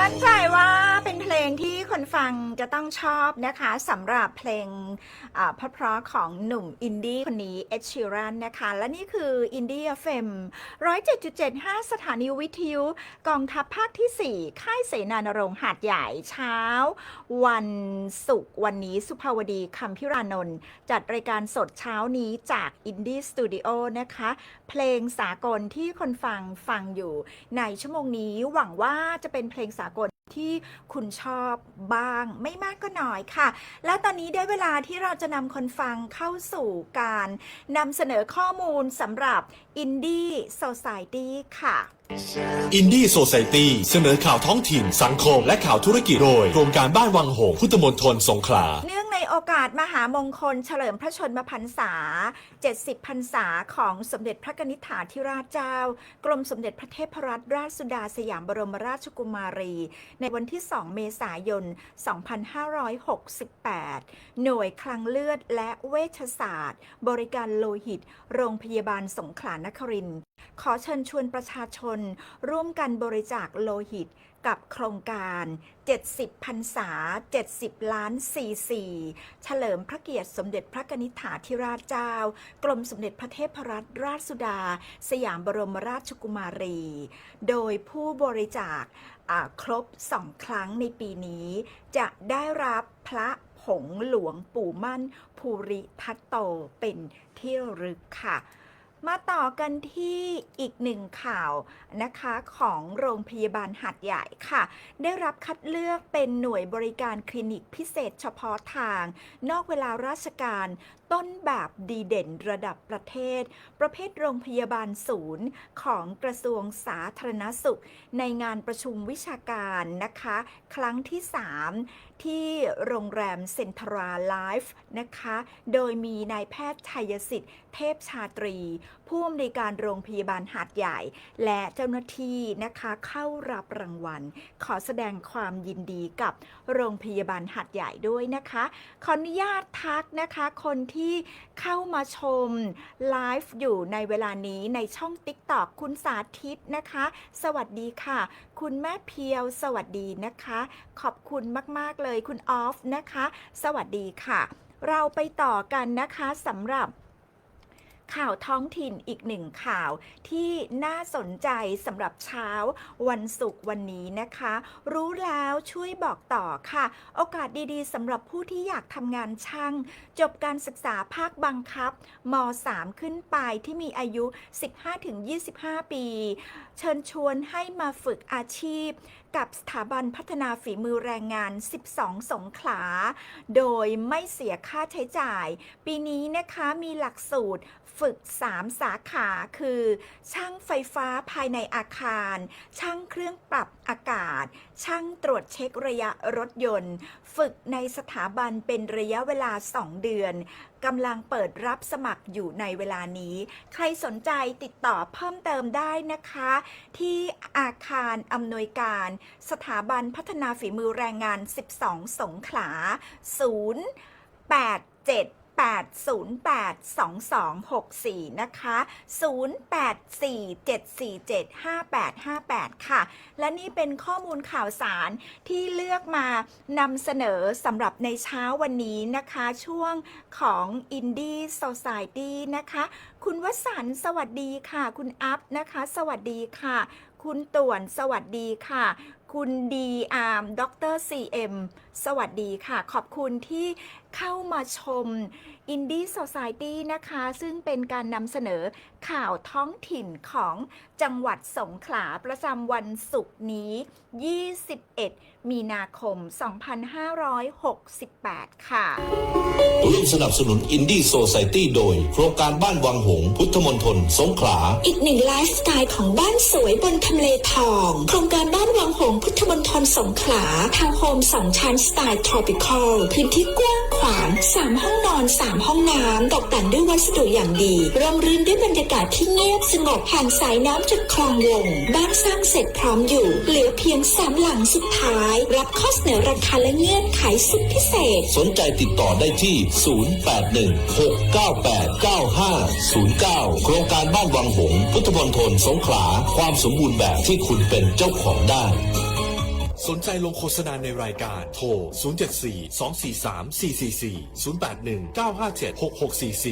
มั่นใจว่า เป็นเพลงที่คนฟังจะต้องชอบนะคะสำหรับเพลงเพราะๆของหนุ่มอินดี้คนนี้เอ s ช e รันนะคะ และนี่คืออินดี้เฟม107.75สถานีวิทยุกองทัพภาคที่4ค่ายเสนานรงค์หาดใหญ่เช้า วันศุกร์วันนี้สุภาวดีคำพิรานนท์จัดรายการสดเช้านี้จากอินดี้สตูดิโอนะคะ เพลงสากลที่คนฟังฟังอยู่ในชั่วโมงนี้หวังว่าจะเป็นเพลงสากล ที่คุณชอบบ้าง ไม่มากก็น้อยค่ะ และตอนนี้ได้เวลาที่เราจะนำคนฟังเข้าสู่การนำเสนอข้อมูลสำหรับ Indie Society ค่ะอินดี้โซซ i ตี้เสนอข่าวท้องถิ่น สังคม และข่าวธุรกิจโดยโครงการบ้านวังหงส์พุทธมณฑลสงขลาเนื่องใน โอกาสมหามงคลเฉลิมพระชนมพรรษา 70 พรรษาของสมเด็จพระกนิษฐาธิราชเจ้า กรมสมเด็จพระเทพรัตนราชสุดาสยามบรมราชกุมารี ในวันที่ 2 เมษายน 2568 หน่วยคลังเลือดและเวชศาสตร์ บริการโลหิต โรงพยาบาลสงขลานครินทร์ขอเชิญชวนประชาชน ร่วมกันบริจาคโลหิต กับโครงการ 70พรรษา 70 ล้านซีซีเฉลิมพระเกียรติสมเด็จพระกนิษฐาธิราชเจ้า กรมสมเด็จพระเทพรัตนราชสุดา สยามบรมราชกุมารี โดยผู้บริจาคครบสองครั้งในปีนี้ จะได้รับพระผงหลวงปู่มั่นภูริทัตโตเป็นที่ระลึกค่ะ มาต่อกันที่อีกหนึ่งข่าวนะคะของโรงพยาบาลหัดใหญ่ค่ะ ได้รับคัดเลือกเป็นหน่วยบริการคลินิกพิเศษเฉพาะทาง นอกเวลาราชการ ต้นแบบดีเด่นระดับประเทศ ประเภทโรงพยาบาลศูนย์ของกระทรวงสาธารณสุข ในงานประชุมวิชาการนะคะ ครั้งที่ 3 ที่โรงแรมเซ็นทราไลฟ์นะคะ โดยมีนายแพทย์ชัยสิทธิ์ เทพชาตรี ผู้อำนวยการโรงพยาบาลหาดใหญ่ และเจ้าหน้าที่นะคะเข้ารับรางวัล ขอแสดงความยินดีกับโรงพยาบาลหัดใหญ่ด้วยนะคะ ขออนุญาตทักนะคะคนที่เข้ามาชมไลฟ์อยู่ในเวลานี้ในช่อง TikTok คุณสาธิตนะคะ สวัสดีค่ะ คุณแม่เพียว สวัสดีนะคะ ขอบคุณมาก ๆ เลยคุณออฟนะคะ สวัสดีค่ะ เราไปต่อกันนะคะสำหรับ ข่าวท้องถิ่นอีกหนึ่งข่าวที่น่าสนใจสำหรับเช้าวันศุกร์วันนี้นะคะ รู้แล้วช่วยบอกต่อค่ะ โอกาสดีๆสำหรับผู้ที่อยากทำงานช่าง จบการศึกษาภาคบังคับม .3 ขึ้นไปที่มีอายุ 15-25 ปี เชิญชวนให้มาฝึกอาชีพ กับสถาบันพัฒนาฝีมือแรงงาน 12 สงขลา โดยไม่เสียค่าใช้จ่าย ปีนี้นะคะมีหลักสูตรฝึก 3 สาขาคือ ช่างไฟฟ้าภายในอาคาร ช่างเครื่องปรับอากาศ ช่างตรวจเช็คระยะรถยนต์ ฝึกในสถาบันเป็นระยะเวลา 2 เดือน กำลังเปิดรับสมัครอยู่ในเวลานี้ ใครสนใจติดต่อเพิ่มเติมได้นะคะ ที่อาคารอำนวยการ สถาบันพัฒนาฝีมือแรงงาน 12 สงขลา 0 8 7 808 2264 นะคะ 0847475858 ค่ะ และนี่เป็นข้อมูลข่าวสารที่เลือกมานำเสนอสำหรับในเช้าวันนี้นะคะ ช่วงของ Indie Society นะคะ คุณวสันสวัสดีค่ะ คุณอัพนะคะ สวัสดีค่ะ คุณต่วนสวัสดีค่ะคุณดีอาร์มดรซีเอ็มสวัสดีค่ะ ขอบคุณที่ เข้ามาชม Indie Society นะคะ ซึ่งเป็นการนำเสนอข่าวท้องถิ่นของจังหวัดสงขลาประจำวันศุกร์นี้ 21 มีนาคม 2568 ค่ะ ร่วมสนับสนุนอินดี้โซซ i ตี้โดย โครงการบ้านวังหงส์พุทธมณฑลสงขลา อีกหนึ่งไลฟ์สไตล์ของบ้านสวยบนทำเลทอง โครงการบ้านวังหงส์พุทธมณฑลสงขลาทาวน์โฮมสองชั้นสไตล์ทรอปิคอลพื้นที่กว้างขวางสามห้องนอนสามห้องน้ำตกแต่งด้วยวัสดุอย่างดีร่มรื่นด้วยบรรยากาศที่เงียบสงบห่างสายน้ำจากคลองลงบ้านสร้างเสร็จพร้อมอยู่เหลือเพียงสามหลังสุดท้าย รับข้อเสนอราคาและเงื่อนไขสุดพิเศษ สนใจติดต่อได้ที่ 0816989509 โครงการบ้านวังหงพุทธมณฑลสงขลา ความสมบูรณ์แบบที่คุณเป็นเจ้าของได้ สนใจลงโฆษณาในรายการโทร 074 243 444 081 957 6644